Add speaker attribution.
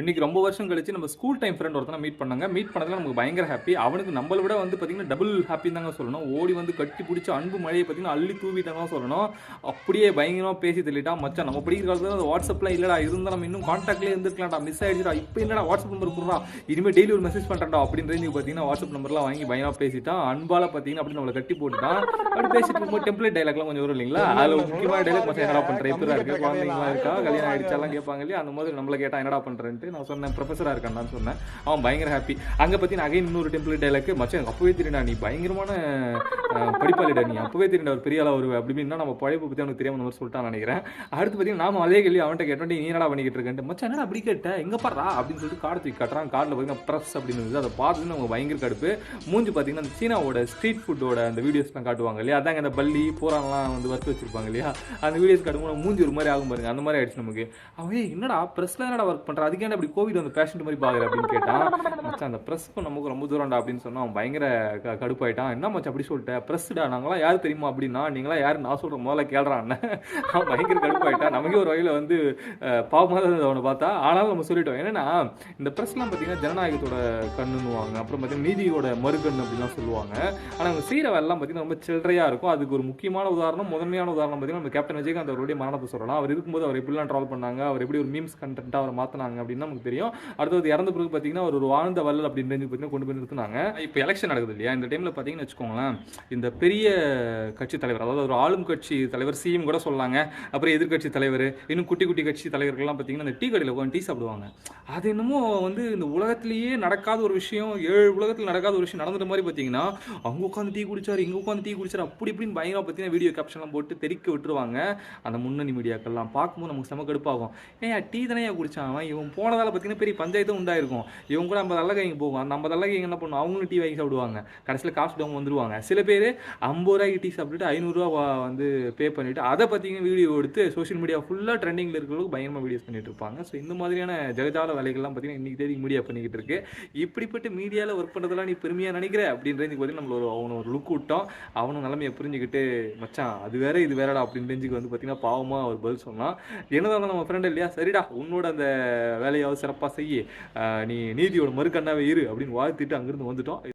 Speaker 1: இன்னைக்கு ரொம்ப வருஷம் கழிச்சு நம்ம ஸ்கூல் டைம் ஃப்ரெண்ட் ஒருத்தனை மீட் பண்ணாங்க. மீட் பண்ணதுல நமக்கு பயங்கர ஹாப்பி அவனுக்கு நம்மளை விட வந்து பார்த்தீங்கன்னா டபுள் ஹாப்பின்னு தாங்க சொல்லணும். ஓடி வந்து கட்டி பிடிச்ச அன்பு மழையை பார்த்தீங்கன்னா அள்ளி தூவிட்டாங்க சொல்லணும். அப்படியே பயங்கரமாக பேசி தள்ளிட்டான் மச்சான் நம்ம படிக்கிற காலத்தில் அந்த வாட்ஸ்அப்லாம் இல்லடா இருந்தால் நம்ம இன்னும் காண்டாக்ட்லேயே இருந்துருக்கலாம்டா மிஸ் ஆகிடுச்சுடா இப்போ என்னடா வாட்ஸ்அப் நம்பர் கொடுறா இனிமேல் டெய்லி ஒரு மெசேஜ் பண்ணுறா அப்படின்றது நீங்கள் பார்த்தீங்கன்னா வாட்ஸ்அப் நம்பர்லாம் வாங்கி பயங்கரமாக பேசிட்டான் அன்பால் பார்த்தீங்கன்னா அப்படி நம்மளை கட்டி போட்டுட்டான் அப்படி பேசிட்டு இருக்கும்போது டெம்ப்ளேட் டைலாக்லாம் கொஞ்சம் வரும் இல்லைங்களா? அதில் முக்கியமான டைலாக் மச்சான் என்னடா பண்ணுறேன் இப்போ இருக்கா. குழந்தைங்களா இருக்கா? கல்யாணம் ஆகிடுச்சாலாம் கேட்பாங்க இல்லையா? அந்த மாதிரி நம்மளை கேட்டால் என்னடா பண்ணுறேன்ட்டு நான் சொன்னேன். ப்ரொஃபஸராக இருக்கான்னு சொன்னேன். அவன் பயங்கர ஹாப்பி அங்கே பற்றி அகைன் இன்னொரு டெம்பிள் டைலாக்கு மச்சான் எனக்கு அப்பவே தெரியடா நீ பயங்கரமான படிப்பாளிடா நீ அப்பவே தெரியடா ஒரு பெரிய ஆளா வருவ. அப்படின்னா நம்ம பழைப்பு பற்றி அவனுக்கு தெரியாமல் மாதிரி சொல்லிட்டான் நினைக்கிறேன். அடுத்து பார்த்தீங்கன்னா நாம அதே கேள்வி அவன்கிட்ட கேட்டோம் நீ என்னடா பண்ணிக்கிட்டு இருக்கேன் மச்சான் என்னடா அப்படி கேட்டேன் எங்க பாடுறா? அப்படின்னு சொல்லிட்டு கார்டு தூக்கி காட்டுறான். கார்டில் பார்த்தீங்கன்னா ப்ரெஸ் அப்படின்னு இருந்தது. அதை பார்த்துட்டு அவங்க பயங்கர கடுப்பு. மூஞ்சி பார்த்தீங்கன்னா அந்த சீனாவோட ஸ்ட்ரீட் ஃபுட்டோட அந்த வீடியோஸ்லாம் காட்டுவாங்க இல்லையா? அதாங்க அந்த பள்ளி பூரான்லாம் வந்து வறுத்து வச்சிருப்பாங்க இல்லையா? அந்த வீடியோஸ் காட்டும்போது மூஞ்சி ஒரு மாதிரி ஆகும் பாருங்க. அந்த மாதிரி ஆயிடுச்சு நமக்கு. அவன் என்னடா? ப்ரெஸ்ல என்னடா ஒர்க் பண்ணுறான் அதுக்கு அப்படி கோவிட் வந்து பேஷண்ட் மாதிரி பாக்குற அப்படின்னு கேட்டான் மச்சான் அந்த ப்ரெஸ்க்கும் நமக்கு ரொம்ப தூரம்டா அப்படின்னு சொன்னா அவன் பயங்கர கடுப்பாயிட்டான். என்ன மச்சான் அப்படி சொல்லிட்டேன் ப்ரெஸ்டா நாங்களாம் யார் தெரியுமா அப்படின்னா நீங்களா யாரு நான் சொல்ற முதல்ல கேள்றான் அவன் பயங்கர கடுப்பாயிட்டான். நமக்கே ஒரு வகையில வந்து பாவமாக பாவமா தான் அவனை பார்த்தா. ஆனாலும் நம்ம சொல்லிட்டோம். என்னன்னா இந்த ப்ரெஸ்லாம் பார்த்தீங்கன்னா ஜனநாயகத்தோட கண்ணுன்னுவாங்க. அப்புறம் பார்த்தீங்கன்னா நீதியோட மறுகண்ணு அப்படிலாம் சொல்லுவாங்க. ஆனால் அவங்க செய்கிற வேலைலாம் பார்த்தீங்கன்னா ரொம்ப சில்லறையாக இருக்கும். அதுக்கு ஒரு முக்கியமான உதாரணம் முதன்மையான உதாரணம் பார்த்தீங்கன்னா நம்ம கேப்டன் விஜயகாந்த் அவருடைய மரணத்தை சொல்லலாம். அவர் இருக்கும்போது அவர் எப்படிலாம் ட்ராவல் பண்ணாங்க? அவர் எப்படி ஒரு மீம்ஸ் கண்டென்ட்டாக அவர் மாற்றினாங்க அப்படின்னு நமக்கு தெரியும். அடுத்தது இறந்த பிறகு பார்த்தீங்கன்னா ஒரு வாழ்ந்த வள்ளல் அப்படின்னு பார்த்தீங்கன்னா கொண்டு போய் நிறுத்தினாங்க இப்போ எலெக்ஷன் நடக்குது இல்லையா? இந்த டைமில் பார்த்தீங்கன்னு வச்சுக்கோங்களேன் இந்த பெரிய கட்சி தலைவர் அதாவது ஒரு ஆளும் கட்சி தலைவர் சிஎம் கூட சொல்லாங்க. அப்புறம் எதிர்க்கட்சி தலைவர் இன்னும் குட்டி குட்டி கட்சி தலைவர்கள்லாம் பார்த்தீங்கன்னா இந்த டீ கடையில் உட்காந்து டீ சாப்பிடுவாங்க. அது என்னமோ வந்து இந்த உலகத்திலேயே நடக்காத ஒரு விஷயம் ஏழு உலகத்தில் நடக்காத ஒரு விஷயம் நடந்துட்ட மாதிரி பார்த்தீங்கன்னா அவங்க உட்காந்து டீ குடிச்சார் இங்கே உட்காந்து டீ குடிச்சார் அப்படி இப்படின்னு பயங்கரமாக பார்த்தீங்கன்னா வீடியோ கேப்ஷன்லாம் போட்டு தெரிக்க விட்டுருவாங்க. அந்த முன்னணி மீடியாக்கள்லாம். பார்க்கும்போது நமக்கு செம கடுப்பாகும். ஏன் டீ தானே குடிச்சான்? அவன் இவன் போனதால் பார்த்தீங்கன்னா பெரிய பஞ்சாயத்தும் உண்டாயிருக்கும். இவங்க கூட ஐம்பது அல்லகைங்க போகும் அந்த ஐம்பது அல்லகைங்க என்ன பண்ணும் அவங்களும் டீ வாங்கி சாப்பிடுவாங்க. கடைசியில் காசு டவுன் வந்துருவாங்க. சில பேர் ஐம்பது ரூபாய்க்கு டீ சாப்பிட்டுட்டு ஐநூறுரூவா வந்து பே பண்ணிவிட்டு அதை பார்த்தீங்கன்னா வீடியோ எடுத்து சோஷியல் மீடியா ஃபுல்லாக ட்ரெண்டிங்கில் இருக்கிறவங்களுக்கு பயங்கரமாக வீடியோஸ் பண்ணிட்டு இருப்பாங்க. ஸோ இந்த மாதிரியான ஜெகஜால வேலைகள்லாம் பார்த்தீங்கன்னா இன்றைக்கி தேதி மீடியா பண்ணிக்கிட்டு இருக்கு. இப்படிப்பட்ட மீடியாவில் ஒர்க் பண்ணுறதெல்லாம் நீ பெருமையாக நினைக்கிற? அப்படின்றது பார்த்தீங்கன்னா நம்மளோட ஒரு அவனை ஒரு லுக் விட்டோம் அவனும் நிலமையை புரிஞ்சுக்கிட்டு மச்சான் அது வேற இது வேறடா அப்படின்னு வந்து பார்த்தீங்கன்னா பாவமாக ஒரு பதில் சொன்னான். என்னதான் நம்ம ஃப்ரெண்டு இல்லையா? சரிடா உன்னோட அந்த வேலையாவது சிறப்பாக செய்ய நீ நீதியோட மறுக்கண்ணாவே இரு அப்படின்னு வாழ்த்திட்டு அங்கிருந்து வந்துட்டோம்.